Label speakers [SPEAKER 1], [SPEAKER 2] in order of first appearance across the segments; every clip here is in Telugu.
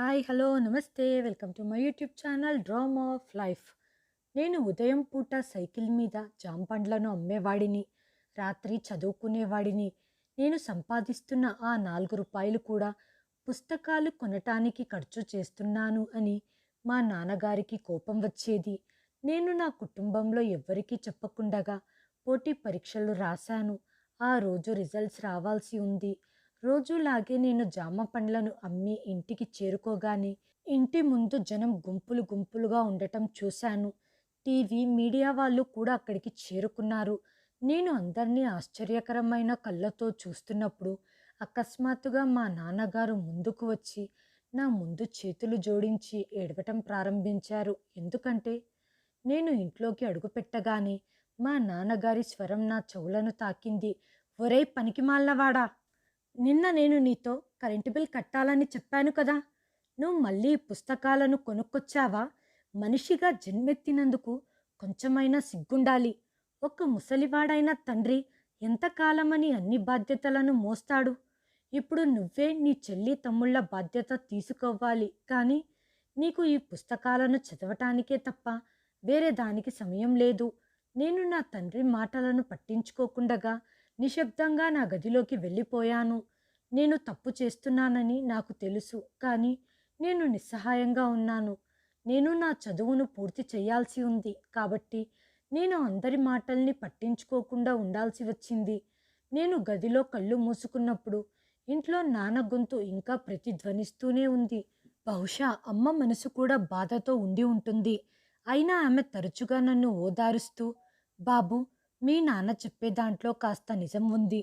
[SPEAKER 1] హాయ్ హలో నమస్తే. Welcome to my YouTube channel dream of life. నేను ఉదయం పూట సైకిల్ మీద జాంపండ్లను అమ్మేవాడిని రాత్రి చదువుకునేవాడిని. నేను సంపాదిస్తున్న ఆ నాలుగు రూపాయలు కూడా పుస్తకాలు కొనటానికి ఖర్చు చేస్తున్నాను అని మా నాన్నగారికి కోపం వచ్చేది. నేను నా కుటుంబంలో ఎవ్వరికీ చెప్పకుండగా పోటీ పరీక్షలు రాశాను. ఆ రోజు రిజల్ట్స్ రావాల్సి ఉంది. రోజులాగే నేను జామ పండ్లను అమ్మి ఇంటికి చేరుకోగానే ఇంటి ముందు జనం గుంపులు గుంపులుగా ఉండటం చూశాను. టీవీ మీడియా వాళ్ళు కూడా అక్కడికి చేరుకున్నారు. నేను అందరినీ ఆశ్చర్యకరమైన కళ్ళతో చూస్తున్నప్పుడు అకస్మాత్తుగా మా నాన్నగారు ముందుకు వచ్చి నా ముందు చేతులు జోడించి ఏడవటం ప్రారంభించారు. ఎందుకంటే నేను ఇంట్లోకి అడుగుపెట్టగానే మా నాన్నగారి స్వరం నా చెవులను తాకింది. ఒరే పనికిమాలవాడా నిన్న నేను నీతో కరెంటు బిల్ కట్టాలని చెప్పాను కదా. నువ్వు మళ్ళీ పుస్తకాలను కొనుక్కొచ్చావా? మనిషిగా జన్మెత్తినందుకు కొంచెమైనా సిగ్గుండాలి. ఒక ముసలివాడైన తండ్రి ఎంతకాలమని అన్ని బాధ్యతలను మోస్తాడు. ఇప్పుడు నువ్వే నీ చెల్లి తమ్ముళ్ళ బాధ్యత తీసుకోవాలి. కానీ నీకు ఈ పుస్తకాలను చదవటానికే తప్ప వేరే దానికి సమయం లేదు. నేను నా తండ్రి మాటలను పట్టించుకోకుండగా నిశ్శబ్దంగా నా గదిలోకి వెళ్ళిపోయాను. నేను తప్పు చేస్తున్నానని నాకు తెలుసు కానీ నేను నిస్సహాయంగా ఉన్నాను. నేను నా చదువును పూర్తి చేయాల్సి ఉంది కాబట్టి నేను అందరి మాటల్ని పట్టించుకోకుండా ఉండాల్సి వచ్చింది. నేను గదిలో కళ్ళు మూసుకున్నప్పుడు ఇంట్లో నాన్న గొంతు ఇంకా ప్రతిధ్వనిస్తూనే ఉంది. బహుశా అమ్మ మనసు కూడా బాధతో ఉండి ఉంటుంది. అయినా ఆమె తరచుగా నన్ను ఓదారుస్తూ బాబు మీ నాన్న చెప్పే దాంట్లో కాస్త నిజం ఉంది.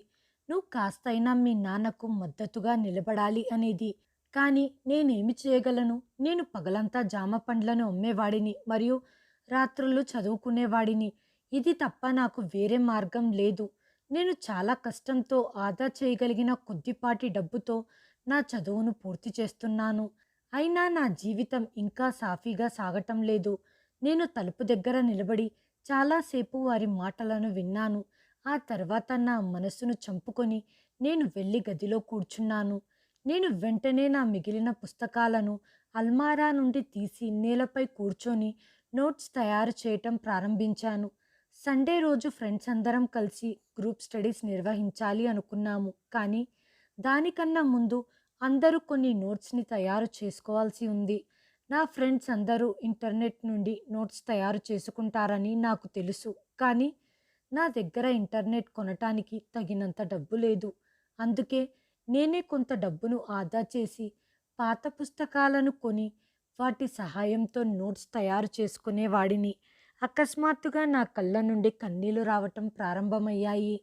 [SPEAKER 1] నువ్వు కాస్తైనా మీ నాన్నకు మద్దతుగా నిలబడాలి అనేది. కానీ నేనేమి చేయగలను? నేను పగలంతా జామ పండ్లను అమ్మేవాడిని మరియు రాత్రులు చదువుకునేవాడిని. ఇది తప్ప నాకు వేరే మార్గం లేదు. నేను చాలా కష్టంతో ఆదా చేయగలిగిన కొద్దిపాటి డబ్బుతో నా చదువును పూర్తి చేస్తున్నాను. అయినా నా జీవితం ఇంకా సాఫీగా సాగటం లేదు. నేను తలుపు దగ్గర నిలబడి చాలాసేపు వారి మాటలను విన్నాను. ఆ తర్వాత నా మనసును చంపుకొని నేను వెళ్ళి గదిలో కూర్చున్నాను. నేను వెంటనే నా మిగిలిన పుస్తకాలను అల్మారా నుండి తీసి నేలపై కూర్చొని నోట్స్ తయారు చేయటం ప్రారంభించాను. సండే రోజు ఫ్రెండ్స్ అందరం కలిసి గ్రూప్ స్టడీస్ నిర్వహించాలి అనుకున్నాము. కానీ దానికన్నా ముందు అందరూ కొన్ని నోట్స్ని తయారు చేసుకోవాల్సి ఉంది. నా ఫ్రెండ్స్ అందరూ ఇంటర్నెట్ నుండి నోట్స్ తయారు చేసుకుంటారని నాకు తెలుసు. కానీ నా దగ్గర ఇంటర్నెట్ కొనటానికి తగినంత డబ్బు లేదు. అందుకే నేనే కొంత డబ్బును ఆదా చేసి పాత పుస్తకాలను కొని వాటి సహాయంతో నోట్స్ తయారు చేసుకునేవాడిని అకస్మాత్తుగా నా కళ్ళ నుండి కన్నీళ్ళు రావటం ప్రారంభమయ్యాయి.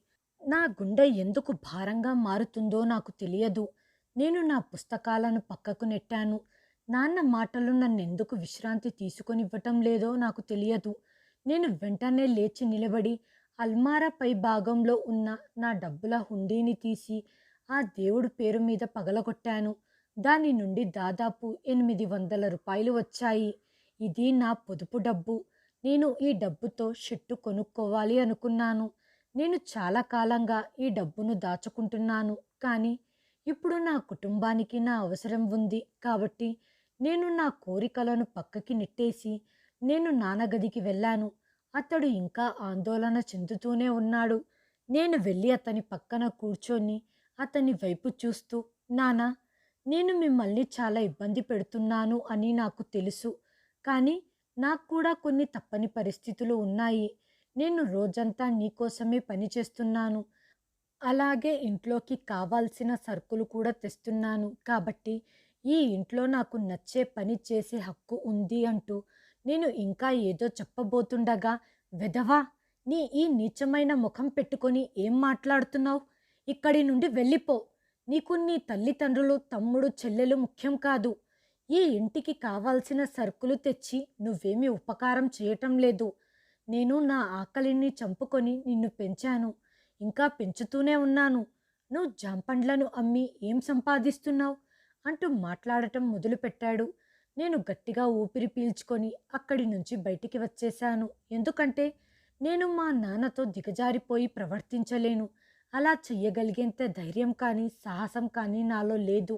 [SPEAKER 1] నా గుండె ఎందుకు భారంగా మారుతుందో నాకు తెలియదు. నేను నా పుస్తకాలను పక్కకు నెట్టాను. నాన్న మాటలు నన్ను ఎందుకు విశ్రాంతి తీసుకొనివ్వటం లేదో నాకు తెలియదు. నేను వెంటనే లేచి నిలబడి అల్మారా పై భాగంలో ఉన్న నా డబ్బుల హుండీని తీసి ఆ దేవుడి పేరు మీద పగలగొట్టాను. దాని నుండి దాదాపు ఎనిమిది వందల రూపాయలు వచ్చాయి. ఇది నా పొదుపు డబ్బు. నేను ఈ డబ్బుతో షెట్టు కొనుక్కోవాలి అనుకున్నాను. నేను చాలా కాలంగా ఈ డబ్బును దాచుకుంటున్నాను. కానీ ఇప్పుడు నా కుటుంబానికి నా అవసరం ఉంది కాబట్టి నేను నా కోరికలను పక్కకి నెట్టేసి నేను నాన్నగదికి వెళ్ళాను. అతడు ఇంకా ఆందోళన చెందుతూనే ఉన్నాడు. నేను వెళ్ళి అతని పక్కన కూర్చొని అతని వైపు చూస్తూ నానా నేను మిమ్మల్ని చాలా ఇబ్బంది పెడుతున్నాను అని నాకు తెలుసు. కానీ నాకు కూడా కొన్ని తప్పని పరిస్థితులు ఉన్నాయి. నేను రోజంతా నీకోసమే పని చేస్తున్నాను. అలాగే ఇంట్లోకి కావాల్సిన సరుకులు కూడా తెస్తున్నాను. కాబట్టి ఈ ఇంట్లో నాకు నచ్చే పని చేసే హక్కు ఉంది అంటూ నేను ఇంకా ఏదో చెప్పబోతుండగా వెధవా నీ ఈ నీచమైన ముఖం పెట్టుకొని ఏం మాట్లాడుతున్నావు? ఇక్కడి నుండి వెళ్ళిపో. నీకు నీ తల్లిదండ్రులు తమ్ముడు చెల్లెలు ముఖ్యం కాదు. ఈ ఇంటికి కావాల్సిన సరుకులు తెచ్చి నువ్వేమీ ఉపకారం చేయటం లేదు. నేను నా ఆకలిని చంపుకొని నిన్ను పెంచాను. ఇంకా పెంచుతూనే ఉన్నాను. నువ్వు జాంపండ్లను అమ్మి ఏం సంపాదిస్తున్నావు? అంటూ మాట్లాడటం మొదలుపెట్టాడు. నేను గట్టిగా ఊపిరి పీల్చుకొని అక్కడి నుంచి బయటికి వచ్చేశాను. ఎందుకంటే నేను మా నాన్నతో దిగజారిపోయి ప్రవర్తించలేను. అలా చెయ్యగలిగేంత ధైర్యం కానీ సాహసం కానీ నాలో లేదు.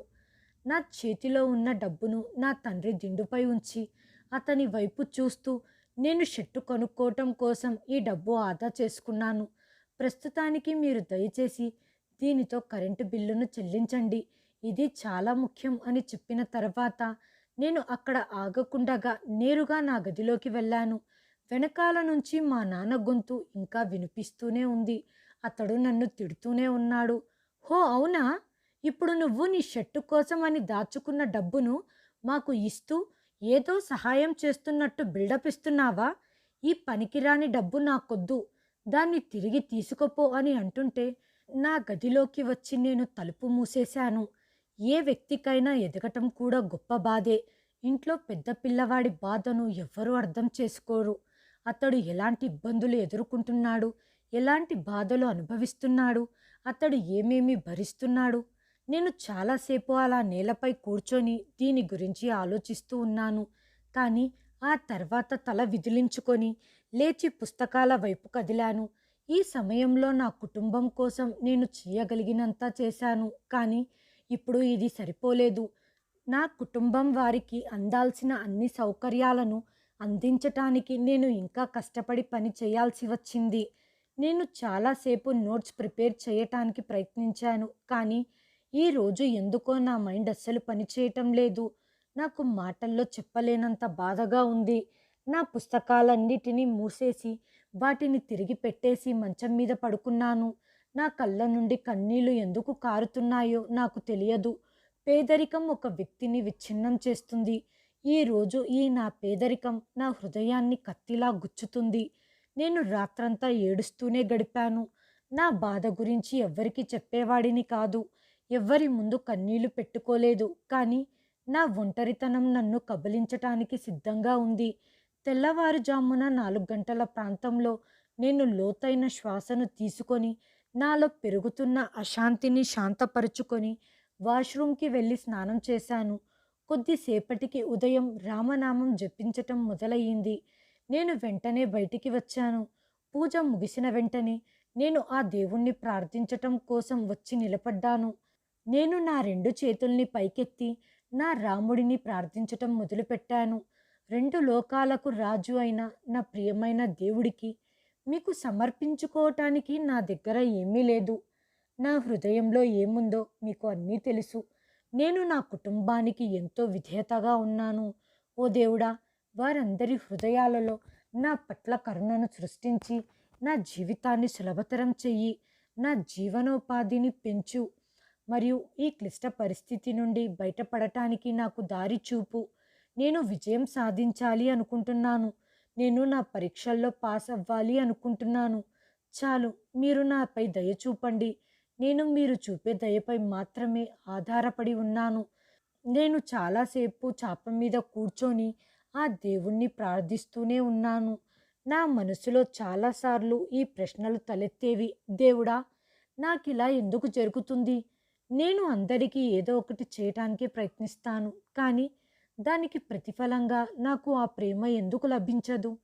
[SPEAKER 1] నా చేతిలో ఉన్న డబ్బును నా తండ్రి దిండుపై ఉంచి అతని వైపు చూస్తూ నేను షర్టు కొనుక్కోవటం కోసం ఈ డబ్బు ఆదా చేసుకున్నాను. ప్రస్తుతానికి మీరు దయచేసి దీనితో కరెంటు బిల్లును చెల్లించండి. ఇది చాలా ముఖ్యం అని చెప్పిన తర్వాత నేను అక్కడ ఆగకుండగా నేరుగా నా గదిలోకి వెళ్ళాను. వెనకాల నుంచి మా నాన్న గొంతు ఇంకా వినిపిస్తూనే ఉంది. అతడు నన్ను తిడుతూనే ఉన్నాడు. హో అవునా? ఇప్పుడు నువ్వు నీ షర్టు కోసం అని దాచుకున్న డబ్బును మాకు ఇస్తూ ఏదో సహాయం చేస్తున్నట్టు బిల్డప్ ఇస్తున్నావా? ఈ పనికిరాని డబ్బు నాకొద్దు. దాన్ని తిరిగి తీసుకుపో అని అంటుంటే నా గదిలోకి వచ్చి నేను తలుపు మూసేశాను. ఏ వ్యక్తికైనా ఎదగటం కూడా గొప్ప బాధే. ఇంట్లో పెద్ద పిల్లవాడి బాధను ఎవ్వరూ అర్థం చేసుకోరు. అతడు ఎలాంటి ఇబ్బందులు ఎదుర్కొంటున్నాడు? ఎలాంటి బాధలు అనుభవిస్తున్నాడు? అతడు ఏమేమి భరిస్తున్నాడు? నేను చాలాసేపు అలా నేలపై కూర్చొని దీని గురించి ఆలోచిస్తూ ఉన్నాను. కానీ ఆ తర్వాత తల విదిలించుకొని లేచి పుస్తకాల వైపు కదిలాను. ఈ సమయంలో నా కుటుంబం కోసం నేను చేయగలిగినంత చేశాను. కానీ ఇప్పుడు ఇది సరిపోలేదు. నా కుటుంబం వారికి అందాల్సిన అన్ని సౌకర్యాలను అందించటానికి నేను ఇంకా కష్టపడి పని చేయాల్సి వచ్చింది. నేను చాలాసేపు నోట్స్ ప్రిపేర్ చేయటానికి ప్రయత్నించాను. కానీ ఈరోజు ఎందుకో నా మైండ్ అస్సలు పనిచేయటం లేదు. నాకు మాటల్లో చెప్పలేనంత బాధగా ఉంది. నా పుస్తకాలన్నిటినీ మూసేసి వాటిని తిరిగి పెట్టేసి మంచం మీద పడుకున్నాను. నా కళ్ళ నుండి కన్నీళ్ళు ఎందుకు కారుతున్నాయో నాకు తెలియదు. పేదరికం ఒక వ్యక్తిని విచ్ఛిన్నం చేస్తుంది. ఈరోజు ఈ నా పేదరికం నా హృదయాన్ని కత్తిలా గుచ్చుతుంది. నేను రాత్రంతా ఏడుస్తూనే గడిపాను. నా బాధ గురించి ఎవ్వరికి చెప్పేవాడిని కాదు. ఎవ్వరి ముందు కన్నీళ్ళు పెట్టుకోలేదు. కానీ నా ఒంటరితనం నన్ను కబలించటానికి సిద్ధంగా ఉంది. తెల్లవారుజామున నాలుగు గంటల ప్రాంతంలో నేను లోతైన శ్వాసను తీసుకొని నాలో పెరుగుతున్న అశాంతిని శాంతపరుచుకొని వాష్రూమ్కి వెళ్ళి స్నానం చేశాను. కొద్దిసేపటికి ఉదయం రామనామం జపించటం మొదలయ్యింది. నేను వెంటనే బయటికి వచ్చాను. పూజ ముగిసిన వెంటనే నేను ఆ దేవుణ్ణి ప్రార్థించటం కోసం వచ్చి నిలబడ్డాను. నేను నా రెండు చేతుల్ని పైకెత్తి నా రాముడిని ప్రార్థించటం మొదలుపెట్టాను. రెండు లోకాలకు రాజు అయిన నా ప్రియమైన దేవుడికి మీకు సమర్పించుకోవటానికి నా దగ్గర ఏమీ లేదు. నా హృదయంలో ఏముందో మీకు అన్నీ తెలుసు. నేను నా కుటుంబానికి ఎంతో విధేయతగా ఉన్నాను. ఓ దేవుడా వారందరి హృదయాలలో నా పట్ల కరుణను సృష్టించి నా జీవితాన్ని సులభతరం చెయ్యి నా జీవనోపాధిని పెంచు. మరియు ఈ క్లిష్ట పరిస్థితి నుండి బయటపడటానికి నాకు దారి చూపు. నేను విజయం సాధించాలి అనుకుంటున్నాను. నేను నా పరీక్షల్లో పాస్ అవ్వాలి అనుకుంటున్నాను. చాలు మీరు నాపై దయ చూపండి. నేను మీరు చూపే దయపై మాత్రమే ఆధారపడి ఉన్నాను. నేను చాలాసేపు చాప మీద కూర్చొని ఆ దేవుణ్ణి ప్రార్థిస్తూనే ఉన్నాను. నా మనసులో చాలాసార్లు ఈ ప్రశ్నలు తలెత్తేవి దేవుడా నాకు ఇలా ఎందుకు జరుగుతుంది? నేను అందరికీ ఏదో ఒకటి చేయటానికి ప్రయత్నిస్తాను. కానీ దానికి ప్రతిఫలంగా నాకు ఆ ప్రేమ ఎందుకు లభించదు?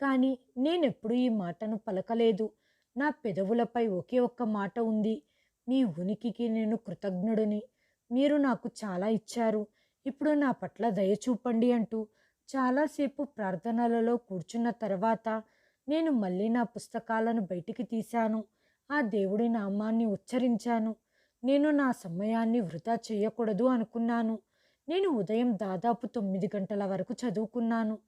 [SPEAKER 1] కానీ నేనెప్పుడు ఈ మాటను పలకలేదు. నా పెదవులపై ఒకే ఒక్క మాట ఉంది. మీ ఉనికికి నేను కృతజ్ఞుడిని. మీరు నాకు చాలా ఇచ్చారు. ఇప్పుడు నా పట్ల దయ చూపండి అంటూ చాలాసేపు ప్రార్థనలలో కూర్చున్న తర్వాత నేను మళ్ళీ నా పుస్తకాలను బయటికి తీశాను. ఆ దేవుడి నామాన్ని ఉచ్చరించాను. నేను నా సమయాన్ని వృధా చేయకూడదు అనుకున్నాను. నేను ఉదయం దాదాపు తొమ్మిది గంటల వరకు చదువుకున్నాను.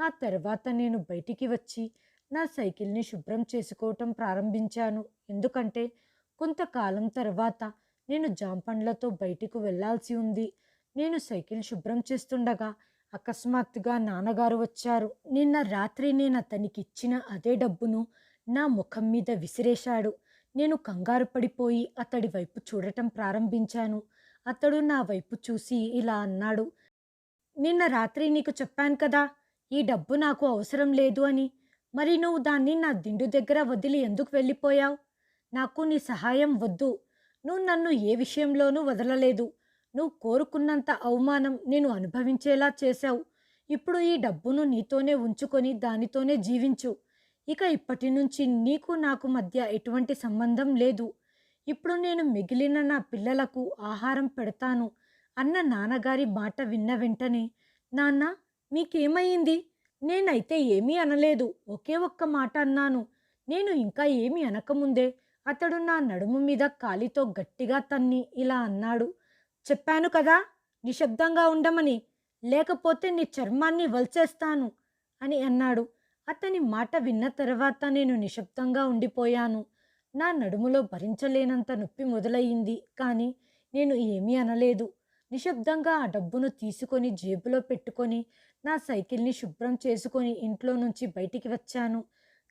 [SPEAKER 1] ఆ తర్వాత నేను బయటికి వచ్చి నా సైకిల్ని శుభ్రం చేసుకోవటం ప్రారంభించాను. ఎందుకంటే కొంతకాలం తర్వాత నేను జాంపండ్లతో బయటికి వెళ్ళాల్సి ఉంది. నేను సైకిల్ శుభ్రం చేస్తుండగా అకస్మాత్తుగా నాన్నగారు వచ్చారు. నిన్న రాత్రి నేను అతనికి ఇచ్చిన అదే డబ్బును నా ముఖం మీద విసిరేశాడు. నేను కంగారు పడిపోయి అతడి వైపు చూడటం ప్రారంభించాను. అతడు నా వైపు చూసి ఇలా అన్నాడు. నిన్న రాత్రి నీకు చెప్పాను కదా ఈ డబ్బు నాకు అవసరం లేదు అని. మరి నువ్వు దాన్ని నా దిండు దగ్గర వదిలి ఎందుకు వెళ్ళిపోయావు? నాకు నీ సహాయం వద్దు. నువ్వు నన్ను ఏ విషయంలోనూ వదలలేదు. నువ్వు కోరుకున్నంత అవమానం నేను అనుభవించేలా చేశావు. ఇప్పుడు ఈ డబ్బును నీతోనే ఉంచుకొని దానితోనే జీవించు. ఇక ఇప్పటి నుంచి నీకు నాకు మధ్య ఎటువంటి సంబంధం లేదు. ఇప్పుడు నేను మిగిలిన నా పిల్లలకు ఆహారం పెడతాను అన్న నాన్నగారి మాట విన్న వెంటనే నాన్న మీకేమైంది? నేనైతే ఏమీ అనలేదు ఒకే ఒక్క మాట అన్నాను. నేను ఇంకా ఏమీ అనకముందే అతడు నా నడుము మీద కాలితో గట్టిగా తన్ని ఇలా అన్నాడు. చెప్పాను కదా నిశ్శబ్దంగా ఉండమని లేకపోతే నీ చర్మాన్ని వల్చేస్తాను అని అన్నాడు. అతని మాట విన్న తర్వాత నేను నిశ్శబ్దంగా ఉండిపోయాను. నా నడుములో భరించలేనంత నొప్పి మొదలయ్యింది. కానీ నేను ఏమీ అనలేదు. నిశ్శబ్దంగా ఆ డబ్బును తీసుకొని జేబులో పెట్టుకొని నా సైకిల్ని శుభ్రం చేసుకొని ఇంట్లో నుంచి బయటికి వచ్చాను.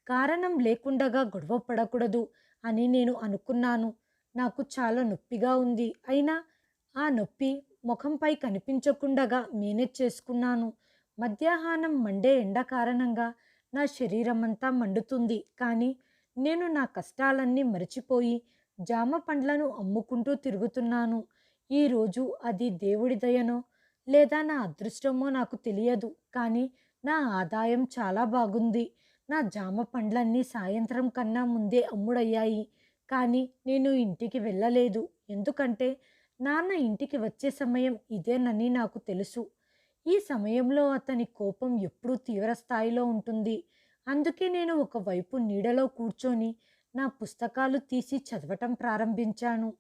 [SPEAKER 1] కారణం లేకుండగా గొడవ పడకూడదు అని నేను అనుకున్నాను. నాకు చాలా నొప్పిగా ఉంది. అయినా ఆ నొప్పి ముఖంపై కనిపించకుండగా మేనేజ్ చేసుకున్నాను. మధ్యాహ్నం మండే ఎండ కారణంగా నా శరీరమంతా మండుతుంది. కానీ నేను నా కష్టాలన్నీ మరచిపోయి జామ పండ్లను అమ్ముకుంటూ తిరుగుతున్నాను. ఈరోజు అది దేవుడి దయనో లేదా నా అదృష్టమో నాకు తెలియదు. కానీ నా ఆదాయం చాలా బాగుంది. నా జామ పండ్లన్నీ సాయంత్రం కన్నా ముందే అమ్ముడయ్యాయి. కానీ నేను ఇంటికి వెళ్ళలేదు. ఎందుకంటే నాన్న ఇంటికి వచ్చే సమయం ఇదేనని నాకు తెలుసు. ఈ సమయంలో అతని కోపం ఎప్పుడూ తీవ్ర స్థాయిలో ఉంటుంది. అందుకే నేను ఒకవైపు నీడలో కూర్చొని నా పుస్తకాలు తీసి చదవటం ప్రారంభించాను.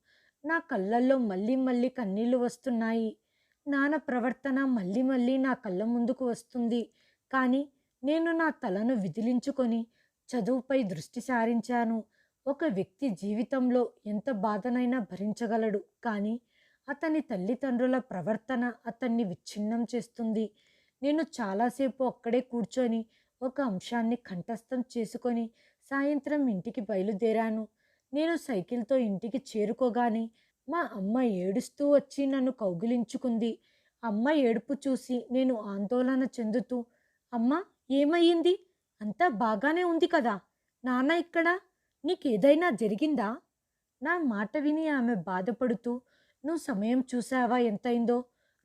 [SPEAKER 1] నా కళ్ళల్లో మళ్ళీ మళ్ళీ కన్నీళ్ళు వస్తున్నాయి. నాన్న ప్రవర్తన మళ్ళీ మళ్ళీ నా కళ్ళ ముందుకు వస్తుంది. కానీ నేను నా తలను విదిలించుకొని చదువుపై దృష్టి సారించాను. ఒక వ్యక్తి జీవితంలో ఎంత బాధనైనా భరించగలడు. కానీ అతని తల్లిదండ్రుల ప్రవర్తన అతన్ని విచ్ఛిన్నం చేస్తుంది. నేను చాలాసేపు అక్కడే కూర్చొని ఒక అంశాన్ని కంఠస్థం చేసుకొని సాయంత్రం ఇంటికి బయలుదేరాను. నేను సైకిల్తో ఇంటికి చేరుకోగానే మా అమ్మ ఏడుస్తూ వచ్చి నన్ను కౌగిలించుకుంది. అమ్మ ఏడుపు చూసి నేను ఆందోళన చెందుతూ అమ్మ ఏమయ్యింది? అంతా బాగానే ఉంది కదా? నాన్న ఇక్కడ? నీకేదైనా జరిగిందా? నా మాట విని ఆమె బాధపడుతూ నువ్వు సమయం చూసావా? ఎంతైందో?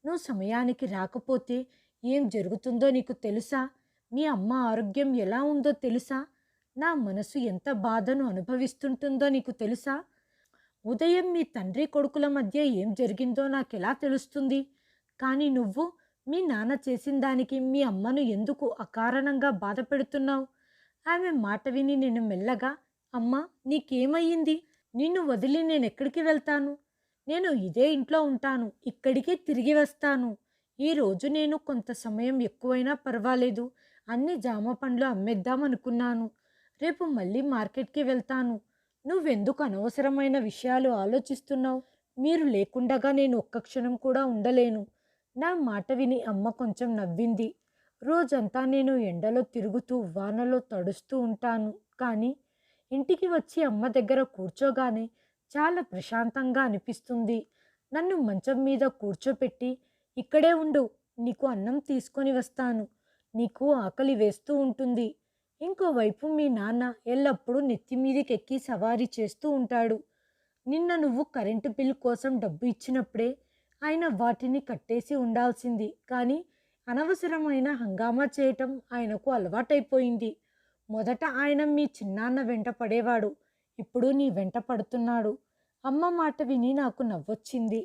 [SPEAKER 1] నువ్వు సమయానికి రాకపోతే ఏం జరుగుతుందో నీకు తెలుసా? మీ అమ్మ ఆరోగ్యం ఎలా ఉందో తెలుసా? నా మనసు ఎంత బాధను అనుభవిస్తుంటుందో నీకు తెలుసా? ఉదయం మీ తండ్రి కొడుకుల మధ్య ఏం జరిగిందో నాకెలా తెలుస్తుంది? కానీ నువ్వు మీ నాన్న చేసిన దానికి మీ అమ్మను ఎందుకు అకారణంగా బాధ పెడుతున్నావు ఆమె మాట విని నేను మెల్లగా అమ్మ నీకేమయ్యింది? నిన్ను వదిలి నేను ఎక్కడికి వెళ్తాను? నేను ఇదే ఇంట్లో ఉంటాను ఇక్కడికే తిరిగి వస్తాను. ఈరోజు నేను కొంత సమయం ఎక్కువైనా పర్వాలేదు. అన్ని జామ పండ్లు అమ్మేద్దాం అనుకున్నాను. రేపు మళ్ళీ మార్కెట్కి వెళ్తాను. నువ్వెందుకు అనవసరమైన విషయాలు ఆలోచిస్తున్నావు? మీరు లేకుండగా నేను ఒక్క క్షణం కూడా ఉండలేను. నా మాట విని అమ్మ కొంచెం నవ్వింది. రోజంతా నేను ఎండలో తిరుగుతూ వానలో తడుస్తూ ఉంటాను. కానీ ఇంటికి వచ్చి అమ్మ దగ్గర కూర్చోగానే చాలా ప్రశాంతంగా అనిపిస్తుంది. నన్ను మంచం మీద కూర్చోపెట్టి ఇక్కడే ఉండు నీకు అన్నం తీసుకొని వస్తాను. నీకు ఆకలి వేస్తూ ఉంటుంది. ఇంకోవైపు మీ నాన్న ఎల్లప్పుడూ నెత్తి మీదకెక్కి సవారీ చేస్తూ ఉంటాడు. నిన్న నువ్వు కరెంటు బిల్ కోసం డబ్బు ఇచ్చినప్పుడే ఆయన వాటిని కట్టేసి ఉండాల్సింది. కానీ అనవసరమైన హంగామా చేయటం ఆయనకు అలవాటైపోయింది. మొదట ఆయన మీ చిన్నాన్న వెంట పడేవాడు. ఇప్పుడు నీ వెంట పడుతున్నాడు. అమ్మ మాట విని నాకు నవ్వొచ్చింది.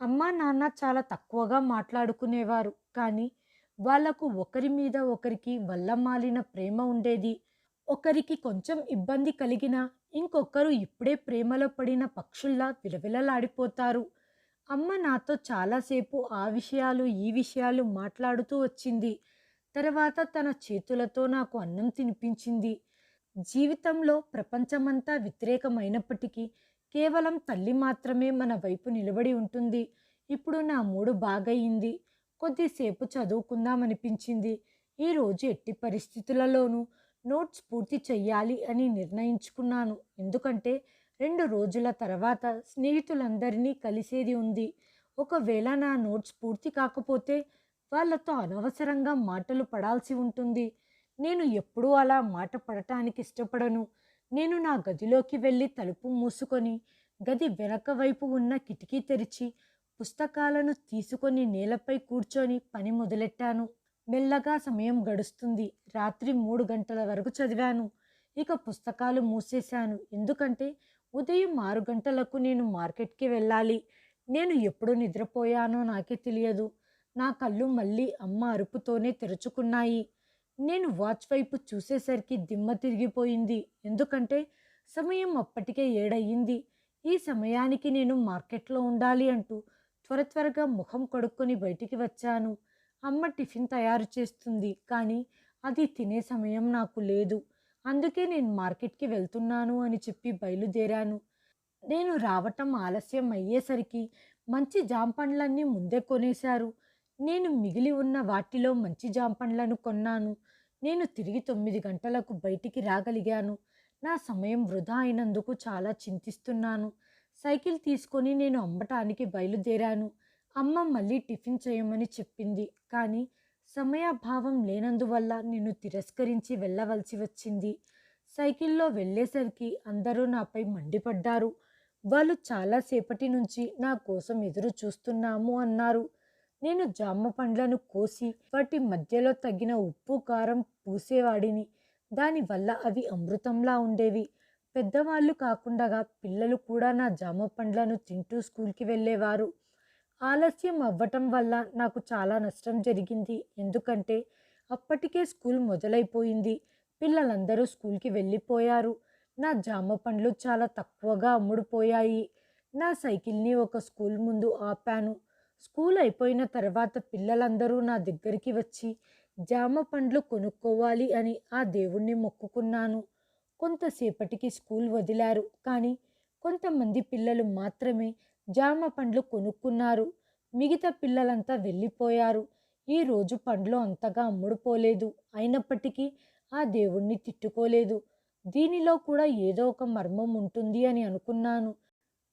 [SPEAKER 1] అమ్మ నాన్న చాలా తక్కువగా మాట్లాడుకునేవారు. కానీ వాళ్ళకు ఒకరి మీద ఒకరికి వల్లమాలిన ప్రేమ ఉండేది. ఒకరికి కొంచెం ఇబ్బంది కలిగినా ఇంకొకరు ఇప్పుడే ప్రేమలో పడిన పక్షుల్లా విలవిలలాడిపోతారు. అమ్మ నాతో చాలాసేపు ఆ విషయాలు ఈ విషయాలు మాట్లాడుతూ వచ్చింది. తర్వాత తన చేతులతో నాకు అన్నం తినిపించింది. జీవితంలో ప్రపంచమంతా వ్యతిరేకమైనప్పటికీ కేవలం తల్లి మాత్రమే మన వైపు నిలబడి ఉంటుంది. ఇప్పుడు నా మూడు బాగయింది కొద్దిసేపు చదువుకుందామనిపించింది. ఈరోజు ఎట్టి పరిస్థితులలోనూ నోట్స్ పూర్తి చెయ్యాలి అని నిర్ణయించుకున్నాను. ఎందుకంటే రెండు రోజుల తర్వాత స్నేహితులందరినీ కలిసేది ఉంది. ఒకవేళ నా నోట్స్ పూర్తి కాకపోతే వాళ్ళతో అనవసరంగా మాటలు పడాల్సి ఉంటుంది. నేను ఎప్పుడూ అలా మాట పడటానికి ఇష్టపడను. నేను నా గదిలోకి వెళ్ళి తలుపు మూసుకొని గది వెనక వైపు ఉన్న కిటికీ తెరిచి పుస్తకాలను తీసుకొని నేలపై కూర్చొని పని మొదలెట్టాను. మెల్లగా సమయం గడుస్తుంది. రాత్రి మూడు గంటల వరకు చదివాను. ఇక పుస్తకాలు మూసేశాను. ఎందుకంటే ఉదయం ఆరు గంటలకు నేను మార్కెట్కి వెళ్ళాలి. నేను ఎప్పుడు నిద్రపోయానో నాకే తెలియదు. నా కళ్ళు మళ్ళీ అమ్మ అరుపుతోనే తెరుచుకున్నాయి. నేను వాచ్ వైపు చూసేసరికి దిమ్మ తిరిగిపోయింది. ఎందుకంటే సమయం అప్పటికే ఏడయ్యింది ఈ సమయానికి నేను మార్కెట్లో ఉండాలి అంటూ త్వర త్వరగా ముఖం కడుక్కొని బయటికి వచ్చాను. అమ్మ టిఫిన్ తయారు చేస్తుంది కానీ అది తినే సమయం నాకు లేదు. అందుకే నేను మార్కెట్కి వెళ్తున్నాను అని చెప్పి బయలుదేరాను. నేను రావటం ఆలస్యం అయ్యేసరికి మంచి జాంపండ్లన్నీ ముందే కొనేశారు. నేను మిగిలి ఉన్న వాటిలో మంచి జాంపండ్లను కొన్నాను. నేను తిరిగి తొమ్మిది గంటలకు బయటికి రాగలిగాను. నా సమయం వృధా అయినందుకు చాలా చింతిస్తున్నాను. సైకిల్ తీసుకొని నేను అమ్మటానికి బయలుదేరాను. అమ్మ మళ్ళీ టిఫిన్ చేయమని చెప్పింది. కానీ సమయాభావం లేనందువల్ల నేను తిరస్కరించి వెళ్ళవలసి వచ్చింది. సైకిల్లో వెళ్ళేసరికి అందరూ నాపై మండిపడ్డారు. వాళ్ళు చాలాసేపటి నుంచి నా కోసం ఎదురు చూస్తున్నాము అన్నారు. నేను జామ పండ్లను కోసి వాటి మధ్యలో తగిన ఉప్పు కారం పూసేవాడిని. దానివల్ల అవి అమృతంలా ఉండేవి. పెద్దవాళ్ళు కాకుండా పిల్లలు కూడా నా జామ పండ్లను తింటూ స్కూల్కి వెళ్ళేవారు. ఆలస్యం అవ్వటం వల్ల నాకు చాలా నష్టం జరిగింది. ఎందుకంటే అప్పటికే స్కూల్ మొదలైపోయింది. పిల్లలందరూ స్కూల్కి వెళ్ళిపోయారు. నా జామ పండ్లు చాలా తక్కువగా అమ్ముడుపోయాయి. నా సైకిల్ని ఒక స్కూల్ ముందు ఆపాను. స్కూల్ అయిపోయిన తర్వాత పిల్లలందరూ నా దగ్గరికి వచ్చి జామ పండ్లు కొనుక్కోవాలి అని ఆ దేవుణ్ణి మొక్కుకున్నాను. కొంతసేపటికి స్కూల్ వదిలారు. కానీ కొంతమంది పిల్లలు మాత్రమే జామ పండ్లు కొనుక్కున్నారు. మిగతా పిల్లలంతా వెళ్ళిపోయారు. ఈరోజు పండ్లు అంతగా అమ్ముడుపోలేదు. అయినప్పటికీ ఆ దేవుణ్ణి తిట్టుకోలేదు. దీనిలో కూడా ఏదో ఒక మర్మం ఉంటుంది అని అనుకున్నాను.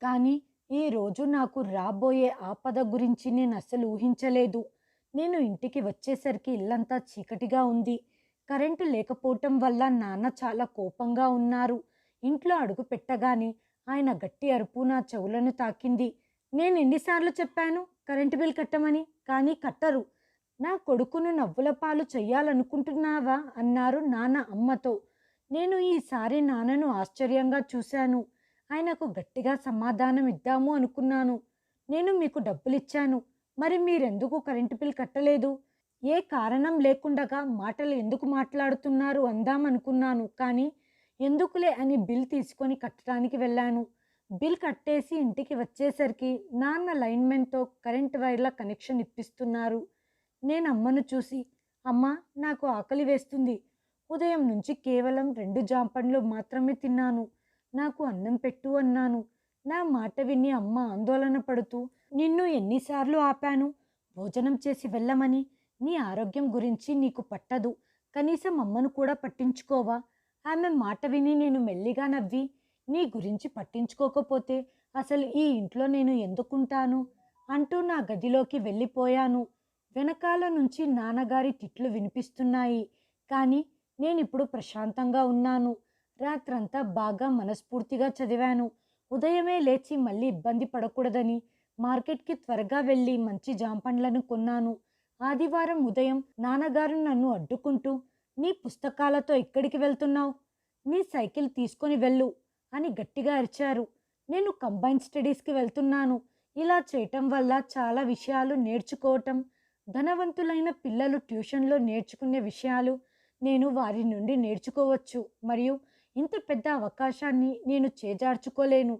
[SPEAKER 1] కానీ ఈ రోజు నాకు రాబోయే ఆపద గురించి నేను అసలు ఊహించలేదు. నేను ఇంటికి వచ్చేసరికి ఇల్లంతా చీకటిగా ఉంది. కరెంటు లేకపోవటం వల్ల నాన్న చాలా కోపంగా ఉన్నారు. ఇంట్లో అడుగు పెట్టగానే ఆయన గట్టి అరుపు నా చెవులను తాకింది. నేను ఎన్నిసార్లు చెప్పాను కరెంటు బిల్ కట్టమని కానీ కట్టరు. నా కొడుకును నవ్వుల పాలు చెయ్యాలనుకుంటున్నావా? అన్నారు నాన్న అమ్మతో. నేను ఈసారి నాన్నను ఆశ్చర్యంగా చూశాను. ఆయనకు గట్టిగా సమాధానం ఇద్దాము అనుకున్నాను. నేను మీకు డబ్బులిచ్చాను. మరి మీరెందుకు కరెంటు బిల్ కట్టలేదు? ఏ కారణం లేకుండగా మాటలు ఎందుకు మాట్లాడుతున్నారు అందామనుకున్నాను కానీ ఎందుకులే అని బిల్ తీసుకొని కట్టడానికి వెళ్ళాను. బిల్ కట్టేసి ఇంటికి వచ్చేసరికి నాన్న లైన్మెన్తో కరెంట్ వైర్ల కనెక్షన్ ఇప్పిస్తున్నారు. నేను అమ్మను చూసి అమ్మ నాకు ఆకలి వేస్తుంది. ఉదయం నుంచి కేవలం రెండు జాంపండ్లు మాత్రమే తిన్నాను. నాకు అన్నం పెట్టు అన్నాను. నా మాట విని అమ్మ ఆందోళన పడుతూ నిన్ను ఎన్నిసార్లు ఆపాను? భోజనం చేసి వెళ్ళమని నీ ఆరోగ్యం గురించి నీకు పట్టదు. కనీసం అమ్మను కూడా పట్టించుకోవా? ఆమె మాట విని నేను మెల్లిగా నవ్వి నీ గురించి పట్టించుకోకపోతే అసలు ఈ ఇంట్లో నేను ఎందుకుంటాను? అంటూ నా గదిలోకి వెళ్ళిపోయాను. వెనకాల నుంచి నాన్నగారి తిట్లు వినిపిస్తున్నాయి. కానీ నేనిప్పుడు ప్రశాంతంగా ఉన్నాను. రాత్రంతా బాగా మనస్ఫూర్తిగా చదివాను. ఉదయమే లేచి మళ్ళీ ఇబ్బంది పడకూడదని మార్కెట్కి త్వరగా వెళ్ళి మంచి జాంపండ్లను కొన్నాను. ఆదివారం ఉదయం నాన్నగారు నన్ను అడ్డుకుంటూ నీ పుస్తకాలతో ఎక్కడికి వెళ్తున్నావు? నీ సైకిల్ తీసుకొని వెళ్ళు అని గట్టిగా అరిచారు. నేను కంబైన్ స్టడీస్కి వెళ్తున్నాను. ఇలా చేయటం వల్ల చాలా విషయాలు నేర్చుకోవటం ధనవంతులైన పిల్లలు ట్యూషన్లో నేర్చుకునే విషయాలు నేను వారి నుండి నేర్చుకోవచ్చు. మరియు ఇంత పెద్ద అవకాశాన్ని నేను చేజార్చుకోలేను.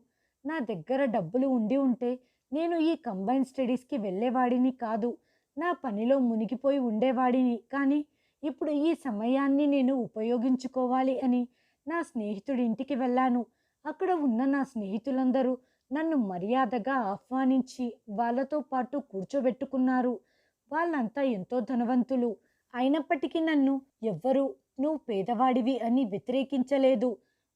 [SPEAKER 1] నా దగ్గర డబ్బులు ఉండి ఉంటే నేను ఈ కంబైన్ స్టడీస్కి వెళ్ళేవాడిని కాదు. నా పనిలో మునిగిపోయి ఉండేవాడిని కానీ ఇప్పుడు ఈ సమయాన్ని నేను ఉపయోగించుకోవాలి అని నా స్నేహితుడి ఇంటికి వెళ్ళాను. అక్కడ ఉన్న నా స్నేహితులందరూ నన్ను మర్యాదగా ఆహ్వానించి వాళ్ళతో పాటు కూర్చోబెట్టుకున్నారు. వాళ్ళంతా ఎంతో ధనవంతులు. అయినప్పటికీ నన్ను ఎవ్వరూ నువ్వు పేదవాడివి అని వ్యతిరేకించలేదు.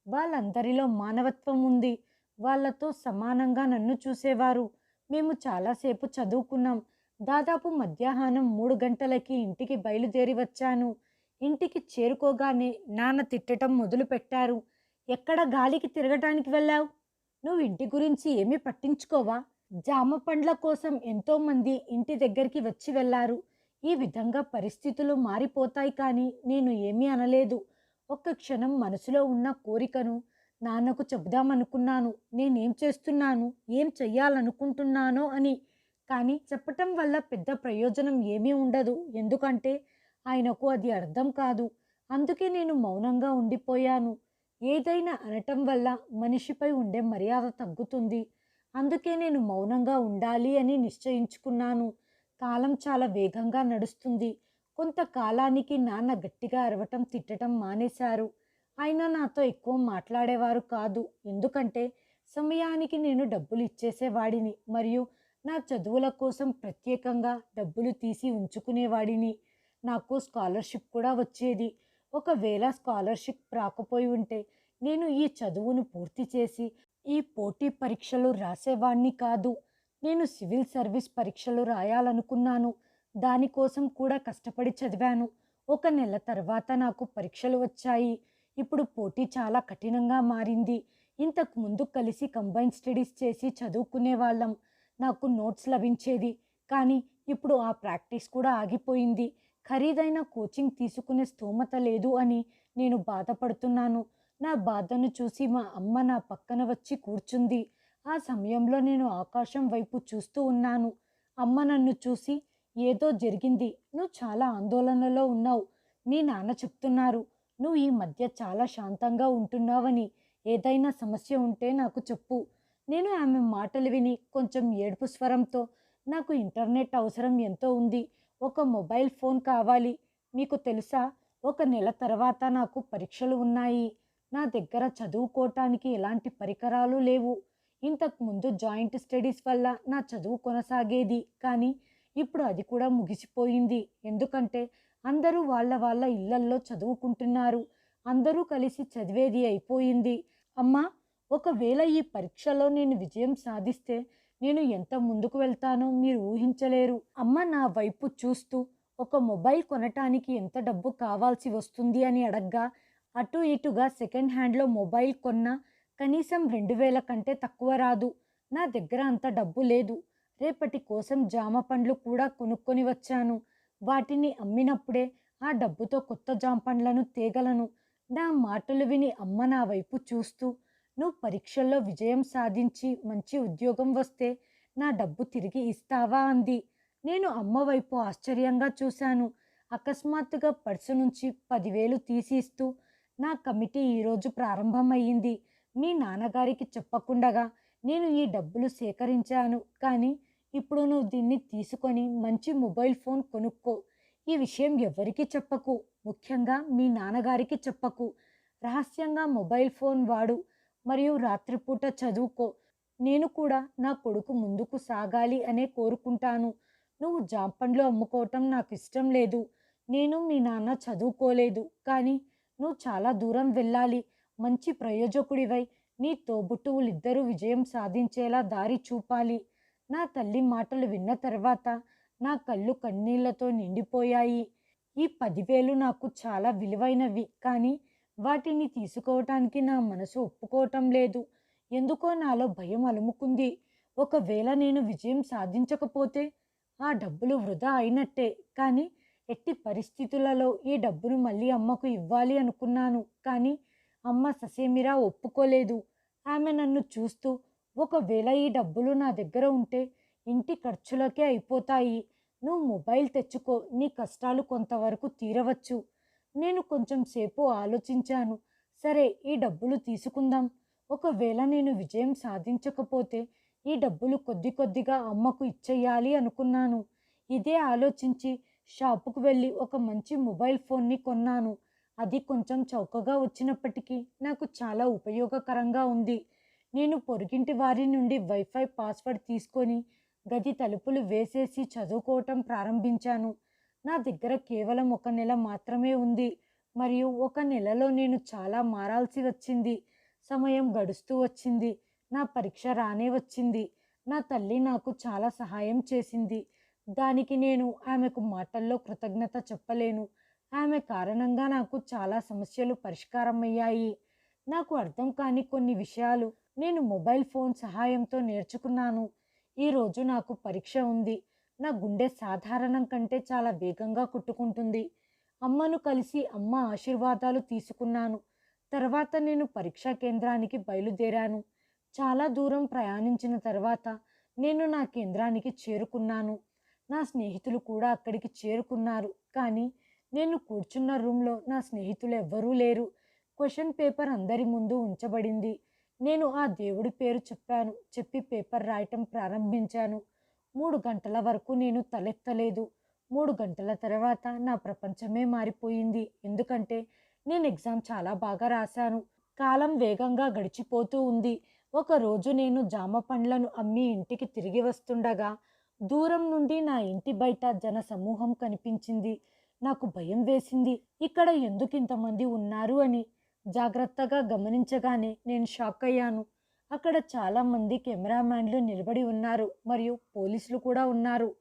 [SPEAKER 1] వాళ్ళందరిలో మానవత్వం ఉంది. వాళ్ళతో సమానంగా నన్ను చూసేవారు. మేము చాలాసేపు చదువుకున్నాం. దాదాపు మధ్యాహ్నం మూడు గంటలకి ఇంటికి బయలుదేరి వచ్చాను. ఇంటికి చేరుకోగానే నాన్న తిట్టడం మొదలుపెట్టారు. ఎక్కడ గాలికి తిరగటానికి వెళ్ళావు? నువ్వు ఇంటి గురించి ఏమీ పట్టించుకోవా? జామ పండ్ల కోసం ఎంతోమంది ఇంటి దగ్గరికి వచ్చి వెళ్ళారు. ఈ విధంగా పరిస్థితులు మారిపోతాయి కానీ నేను ఏమీ అనలేదు. ఒక్క క్షణం మనసులో ఉన్న కోరికను నాన్నకు చెబుదామనుకున్నాను. నేనేం చేస్తున్నాను? ఏం చెయ్యాలనుకుంటున్నానో అని కానీ చెప్పటం వల్ల పెద్ద ప్రయోజనం ఏమీ ఉండదు. ఎందుకంటే ఆయనకు అది అర్థం కాదు. అందుకే నేను మౌనంగా ఉండిపోయాను. ఏదైనా అనటం వల్ల మనిషిపై ఉండే మర్యాద తగ్గుతుంది. అందుకే నేను మౌనంగా ఉండాలి అని నిశ్చయించుకున్నాను. కాలం చాలా వేగంగా నడుస్తుంది. కొంతకాలానికి నాన్న గట్టిగా అరవటం తిట్టడం మానేశారు. ఆయన నాతో ఎక్కువ మాట్లాడేవారు కాదు. ఎందుకంటే సమయానికి నేను డబ్బులు ఇచ్చేసేవాడిని. మరియు నా చదువుల కోసం ప్రత్యేకంగా డబ్బులు తీసి ఉంచుకునేవాడిని. నాకు స్కాలర్షిప్ కూడా వచ్చేది. ఒకవేళ స్కాలర్షిప్ రాకపోయి ఉంటే నేను ఈ చదువును పూర్తి చేసి ఈ పోటీ పరీక్షలు రాసేవాణ్ణి కాదు. నేను సివిల్ సర్వీస్ పరీక్షలు రాయాలనుకున్నాను. దానికోసం కూడా కష్టపడి చదివాను. ఒక నెల తర్వాత నాకు పరీక్షలు వచ్చాయి. ఇప్పుడు పోటీ చాలా కఠినంగా మారింది. ఇంతకు ముందు కలిసి కంబైన్ స్టడీస్ చేసి చదువుకునే వాళ్ళం నాకు నోట్స్ లభించేది. కానీ ఇప్పుడు ఆ ప్రాక్టీస్ కూడా ఆగిపోయింది. ఖరీదైన కోచింగ్ తీసుకునే స్తోమత లేదు అని నేను బాధపడుతున్నాను. నా బాధను చూసి మా అమ్మ నా పక్కన వచ్చి కూర్చుంది. ఆ సమయంలో నేను ఆకాశం వైపు చూస్తూ ఉన్నాను. అమ్మ నన్ను చూసి ఏదో జరిగింది. నువ్వు చాలా ఆందోళనలో ఉన్నావు. మీ నాన్న చెప్తున్నారు. నువ్వు ఈ మధ్య చాలా శాంతంగా ఉంటున్నావని. ఏదైనా సమస్య ఉంటే నాకు చెప్పు. నేను ఆమె మాటలు విని కొంచెం ఏడుపు స్వరంతో నాకు ఇంటర్నెట్ అవసరం ఎంతో ఉంది. ఒక మొబైల్ ఫోన్ కావాలి. మీకు తెలుసా? ఒక నెల తర్వాత నాకు పరీక్షలు ఉన్నాయి. నా దగ్గర చదువుకోవటానికి ఎలాంటి పరికరాలు లేవు. ఇంతకు ముందు జాయింట్ స్టడీస్ వల్ల నా చదువు కొనసాగేది. కానీ ఇప్పుడు అది కూడా ముగిసిపోయింది. ఎందుకంటే అందరూ వాళ్ళ వాళ్ళ ఇళ్ళల్లో చదువుకుంటున్నారు. అందరూ కలిసి చదివేది అయిపోయింది. అమ్మా ఒకవేళ ఈ పరీక్షలో నేను విజయం సాధిస్తే నేను ఎంత ముందుకు వెళ్తానో మీరు ఊహించలేరు. అమ్మ నా వైపు చూస్తూ ఒక మొబైల్ కొనటానికి ఎంత డబ్బు కావాల్సి వస్తుంది అని అడగ్గా అటు ఇటుగా సెకండ్ హ్యాండ్లో మొబైల్ కొన్నా కనీసం రెండు వేల కంటే తక్కువ రాదు. నా దగ్గర అంత డబ్బు లేదు. రేపటి కోసం జామ పండ్లు కూడా కొనుక్కొని వచ్చాను. వాటిని అమ్మినప్పుడే ఆ డబ్బుతో కొత్త జామ పండ్లను తేగలను. నా మాటలు విని అమ్మ నా వైపు చూస్తూ నువ్వు పరీక్షల్లో విజయం సాధించి మంచి ఉద్యోగం వస్తే నా డబ్బు తిరిగి ఇస్తావా అంది. నేను అమ్మ వైపు ఆశ్చర్యంగా చూశాను. అకస్మాత్తుగా పర్సు నుంచి పదివేలు తీసి ఇస్తూ నా కమిటీ ఈరోజు ప్రారంభమయ్యింది. మీ నాన్నగారికి చెప్పకుండగా నేను ఈ డబ్బులు సేకరించాను. కానీ ఇప్పుడు నువ్వు దీన్ని తీసుకొని మంచి మొబైల్ ఫోన్ కొనుక్కో. ఈ విషయం ఎవరికీ చెప్పకు. ముఖ్యంగా మీ నాన్నగారికి చెప్పకు. రహస్యంగా మొబైల్ ఫోన్ వాడు. మరియు రాత్రిపూట చదువుకో. నేను కూడా నా కొడుకు ముందుకు సాగాలి అనే కోరుకుంటాను. నువ్వు జాంపండ్లు అమ్ముకోవటం నాకు ఇష్టం లేదు. నేను మీ నాన్న చదువుకోలేదు. కానీ నువ్వు చాలా దూరం వెళ్ళాలి. మంచి ప్రయోజకుడివై నీ తోబుట్టువులిద్దరూ విజయం సాధించేలా దారి చూపాలి. నా తల్లి మాటలు విన్న తర్వాత నా కళ్ళు కన్నీళ్ళతో నిండిపోయాయి. ఈ పదివేలు నాకు చాలా విలువైనవి. కానీ వాటిని తీసుకోవటానికి నా మనసు ఒప్పుకోవటం లేదు. ఎందుకో నాలో భయం అలుముకుంది. ఒకవేళ నేను విజయం సాధించకపోతే ఆ డబ్బులు వృధా అయినట్టే. కానీ ఎట్టి పరిస్థితులలో ఈ డబ్బును మళ్ళీ అమ్మకు ఇవ్వాలి అనుకున్నాను. కానీ అమ్మ ససేమిరా ఒప్పుకోలేదు. ఆమె నన్ను చూస్తూ ఒకవేళ ఈ డబ్బులు నా దగ్గర ఉంటే ఇంటి ఖర్చులకే అయిపోతాయి. నువ్వు మొబైల్ తెచ్చుకో. నీ కష్టాలు కొంతవరకు తీరవచ్చు. నేను కొంచెం సేపు ఆలోచించాను. సరే ఈ డబ్బులు తీసుకుందాం. ఒకవేళ నేను విజయం సాధించకపోతే ఈ డబ్బులు కొద్ది కొద్దిగా అమ్మకు ఇచ్చేయాలి అనుకున్నాను. ఇదే ఆలోచించి షాపుకు వెళ్ళి ఒక మంచి మొబైల్ ఫోన్ని కొన్నాను. అది కొంచెం చౌకగా వచ్చినప్పటికీ నాకు చాలా ఉపయోగకరంగా ఉంది. నేను పొరుగింటి వారి నుండి వైఫై పాస్వర్డ్ తీసుకొని గది తలుపులు వేసేసి చదువుకోవటం ప్రారంభించాను. నా దగ్గర కేవలం ఒక నెల మాత్రమే ఉంది. మరియు ఒక నెలలో నేను చాలా మారాల్సి వచ్చింది. సమయం గడుస్తూ వచ్చింది. నా పరీక్ష రానే వచ్చింది. నా తల్లి నాకు చాలా సహాయం చేసింది. దానికి నేను ఆమెకు మాటల్లో కృతజ్ఞత చెప్పలేను. ఆమె కారణంగా నాకు చాలా సమస్యలు పరిష్కారమయ్యాయి నాకు అర్థం కాని కొన్ని విషయాలు నేను మొబైల్ ఫోన్ సహాయంతో నేర్చుకున్నాను. ఈరోజు నాకు పరీక్ష ఉంది. నా గుండె సాధారణం కంటే చాలా వేగంగా కొట్టుకుంటుంది. అమ్మను కలిసి అమ్మ ఆశీర్వాదాలు తీసుకున్నాను. తర్వాత నేను పరీక్షా కేంద్రానికి బయలుదేరాను. చాలా దూరం ప్రయాణించిన తర్వాత నేను నా కేంద్రానికి చేరుకున్నాను. నా స్నేహితులు కూడా అక్కడికి చేరుకున్నారు. కానీ నేను కూర్చున్న రూమ్లో నా స్నేహితులు ఎవ్వరూ లేరు. క్వశ్చన్ పేపర్ అందరి ముందు ఉంచబడింది. నేను ఆ దేవుడి పేరు చెప్పాను. చెప్పి పేపర్ రాయటం ప్రారంభించాను. మూడు గంటల వరకు నేను తలెత్తలేదు. మూడు గంటల తర్వాత నా ప్రపంచమే మారిపోయింది. ఎందుకంటే నేను ఎగ్జామ్ చాలా బాగా రాశాను. కాలం వేగంగా గడిచిపోతూ ఉంది. ఒకరోజు నేను జామ పండ్లను అమ్మి ఇంటికి తిరిగి వస్తుండగా దూరం నుండి నా ఇంటి బయట జన సమూహం కనిపించింది. నాకు భయం వేసింది. ఇక్కడ ఎందుకు ఇంతమంది ఉన్నారు అని జాగ్రత్తగా గమనించగానే నేను షాక్ అయ్యాను. అక్కడ చాలామంది కెమెరామ్యాన్లు నిలబడి ఉన్నారు మరియు పోలీసులు కూడా ఉన్నారు.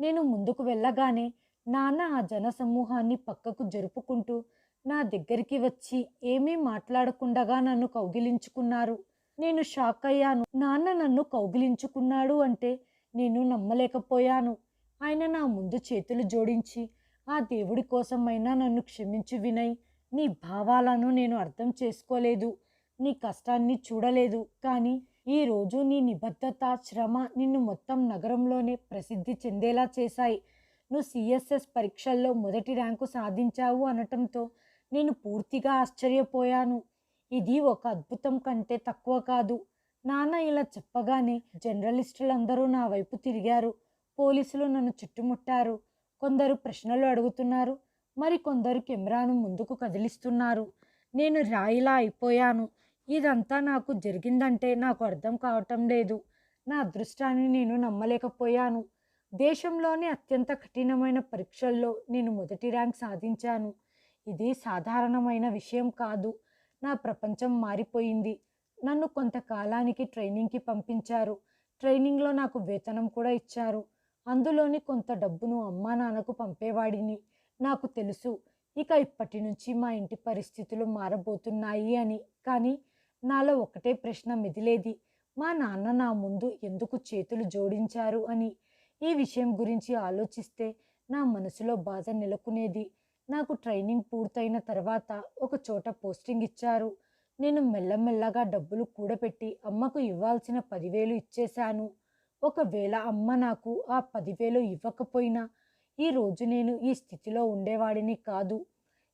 [SPEAKER 1] నేను ముందుకు వెళ్ళగానే నాన్న ఆ జన సమూహాన్ని పక్కకు జరుపుకుంటూ నా దగ్గరికి వచ్చి ఏమీ మాట్లాడకుండగా నన్ను కౌగిలించుకున్నారు. నేను షాక్ అయ్యాను. నాన్న నన్ను కౌగిలించుకున్నాడు అంటే నేను నమ్మలేకపోయాను. ఆయన నా ముందు చేతులు జోడించి ఆ దేవుడి కోసమైనా నన్ను క్షమించు వినయ్. నీ భావాలను నేను అర్థం చేసుకోలేదు. నీ కష్టాన్ని చూడలేదు. కానీ ఈరోజు నీ నిబద్ధత శ్రమ నిన్ను మొత్తం నగరంలోనే ప్రసిద్ధి చెందేలా చేశాయి. నువ్వు సిఎస్ఎస్ పరీక్షల్లో మొదటి ర్యాంకు సాధించావు అనటంతో నేను పూర్తిగా ఆశ్చర్యపోయాను. ఇది ఒక అద్భుతం కంటే తక్కువ కాదు. నాన్న ఇలా చెప్పగానే జర్నలిస్టులందరూ నా వైపు తిరిగారు. పోలీసులు నన్ను చుట్టుముట్టారు. కొందరు ప్రశ్నలు అడుగుతున్నారు. మరి కొందరు కెమెరాను ముందుకు కదిలిస్తున్నారు. నేను రాయిలా అయిపోయాను. ఇదంతా నాకు జరిగిందంటే నాకు అర్థం కావటం లేదు. నా అదృష్టాన్ని నేను నమ్మలేకపోయాను. దేశంలోని అత్యంత కఠినమైన పరీక్షల్లో నేను మొదటి ర్యాంక్ సాధించాను. ఇది సాధారణమైన విషయం కాదు. నా ప్రపంచం మారిపోయింది. నన్ను కొంతకాలానికి ట్రైనింగ్కి పంపించారు. ట్రైనింగ్లో నాకు వేతనం కూడా ఇచ్చారు. అందులోని కొంత డబ్బును అమ్మా నాన్నకు పంపేవాడిని. నాకు తెలుసు ఇక ఇప్పటి నుంచి మా ఇంటి పరిస్థితులు మారబోతున్నాయి అని. కానీ నాలో ఒకటే ప్రశ్న మిదిలేది మా నాన్న నా ముందు ఎందుకు చేతులు జోడించారు? అని. ఈ విషయం గురించి ఆలోచిస్తే నా మనసులో బాధ నెలకొనేది. నాకు ట్రైనింగ్ పూర్తయిన తర్వాత ఒక చోట పోస్టింగ్ ఇచ్చారు. నేను మెల్లమెల్లగా డబ్బులు కూడబెట్టి అమ్మకు ఇవ్వాల్సిన పదివేలు ఇచ్చేశాను. ఒకవేళ అమ్మ నాకు ఆ పదివేలు ఇవ్వకపోయినా ఈరోజు నేను ఈ స్థితిలో ఉండేవాడిని కాదు.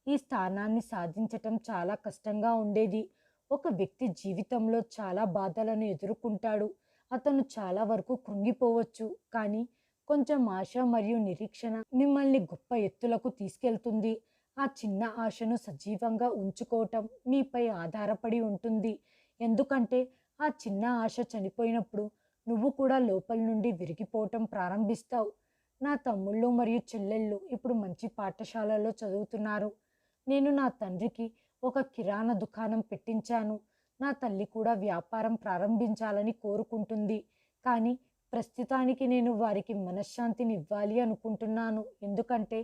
[SPEAKER 1] ఈ స్థానాన్ని సాధించటం చాలా కష్టంగా ఉండేది. ఒక వ్యక్తి జీవితంలో చాలా బాధలను ఎదుర్కొంటాడు. అతను చాలా వరకు కృంగిపోవచ్చు. కానీ కొంచెం ఆశ మరియు నిరీక్షణ మిమ్మల్ని గొప్ప ఎత్తులకు తీసుకెళ్తుంది. ఆ చిన్న ఆశను సజీవంగా ఉంచుకోవటం మీపై ఆధారపడి ఉంటుంది. ఎందుకంటే ఆ చిన్న ఆశ చనిపోయినప్పుడు నువ్వు కూడా లోపల నుండి విరిగిపోవటం ప్రారంభిస్తావు. నా తమ్ముళ్ళు మరియు చెల్లెళ్ళు ఇప్పుడు మంచి పాఠశాలలో చదువుతున్నారు. నేను నా తండ్రికి ఒక కిరాణా దుకాణం పెట్టించాను. నా తల్లి కూడా వ్యాపారం ప్రారంభించాలని కోరుకుంటుంది. కానీ ప్రస్తుతానికి నేను వారికి మనశ్శాంతిని ఇవ్వాలి అనుకుంటున్నాను. ఎందుకంటే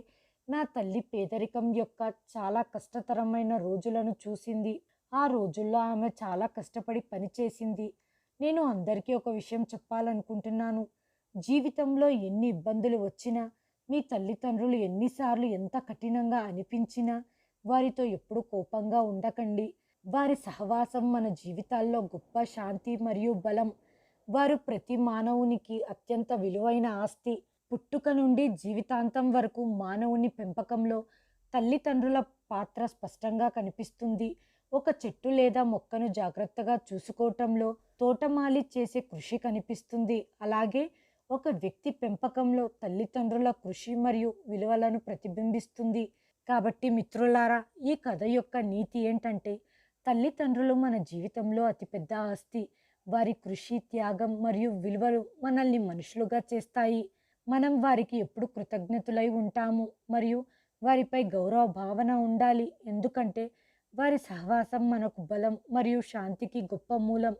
[SPEAKER 1] నా తల్లి పేదరికం యొక్క చాలా కష్టతరమైన రోజులను చూసింది. ఆ రోజుల్లో ఆమె చాలా కష్టపడి పనిచేసింది. నేను అందరికీ ఒక విషయం చెప్పాలనుకుంటున్నాను. జీవితంలో ఎన్ని ఇబ్బందులు వచ్చినా మీ తల్లిదండ్రులు ఎన్నిసార్లు ఎంత కఠినంగా అనిపించినా వారితో ఎప్పుడు కోపంగా ఉండకండి. వారి సహవాసం మన జీవితాల్లో గొప్ప శాంతి మరియు బలం. వారు ప్రతి మానవునికి అత్యంత విలువైన ఆస్తి. పుట్టుక నుండి జీవితాంతం వరకు మానవుని పెంపకంలో తల్లిదండ్రుల పాత్ర స్పష్టంగా కనిపిస్తుంది. ఒక చెట్టు లేదా మొక్కను జాగ్రత్తగా చూసుకోవటంలో తోటమాలి చేసే కృషి కనిపిస్తుంది. అలాగే ఒక వ్యక్తి పెంపకంలో తల్లిదండ్రుల కృషి మరియు విలువలను ప్రతిబింబిస్తుంది. కాబట్టి మిత్రులారా ఈ కథ యొక్క నీతి ఏంటంటే తల్లిదండ్రులు మన జీవితంలో అతిపెద్ద ఆస్తి. వారి కృషి త్యాగం మరియు విలువలు మనల్ని మనుషులుగా చేస్తాయి. మనం వారికి ఎప్పుడు కృతజ్ఞతులై ఉంటాము మరియు వారిపై గౌరవ భావన ఉండాలి. ఎందుకంటే వారి సహవాసం మనకు బలం మరియు శాంతికి గొప్ప మూలం.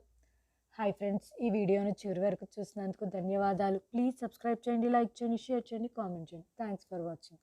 [SPEAKER 1] హాయ్ ఫ్రెండ్స్ ఈ వీడియోను చివరి వరకు చూసినందుకు ధన్యవాదాలు. ప్లీజ్ సబ్స్క్రైబ్ చేయండి లైక్ చేయండి షేర్ చేయండి కామెంట్ చేయండి. Thanks for watching.